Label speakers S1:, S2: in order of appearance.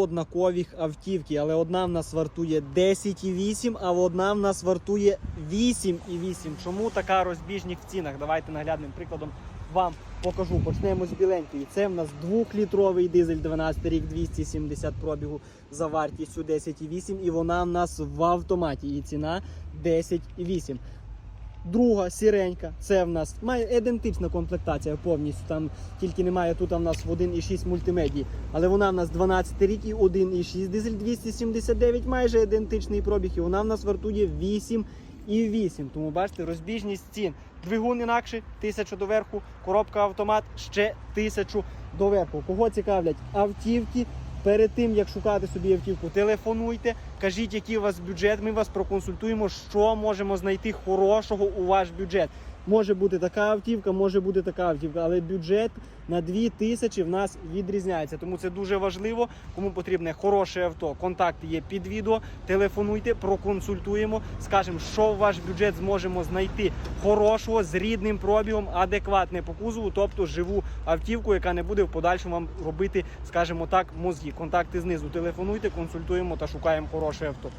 S1: однакових автівки, але одна в нас вартує 10,8, а одна в нас вартує 8,8. Чому така розбіжність в цінах? Давайте наглядним прикладом вам покажу. Почнемо з біленької. Це в нас 2-літровий дизель 12 рік, 270 пробігу за вартістю 10,8, і вона в нас в автоматі. І ціна 10,8. Друга сіренька, це в нас має ідентична комплектація повністю. Там тільки немає тут в нас в 1,6 мультимедії. Але вона в нас 12 рік і 1,6 дизель 279, майже ідентичний пробіг. І вона в нас вартує 8,8. Тому бачите, розбіжність цін. Двигун інакше, 1000 доверху, коробка автомат ще 1000 доверху. Кого цікавлять автівки? Перед тим як шукати собі автівку, телефонуйте, кажіть, який у вас бюджет. Ми вас проконсультуємо, що можемо знайти хорошого у ваш бюджет. Може бути така автівка, може бути така автівка, але бюджет на 2000 в нас відрізняється. Тому це дуже важливо. Кому потрібне хороше авто, контакти є під відео. Телефонуйте, проконсультуємо, скажемо, що в ваш бюджет зможемо знайти хорошого з рідним пробігом, адекватне по кузову, тобто живу автівку, яка не буде в подальшому вам робити, скажімо так, мозги. Контакти знизу. Телефонуйте, консультуємо та шукаємо хороше авто.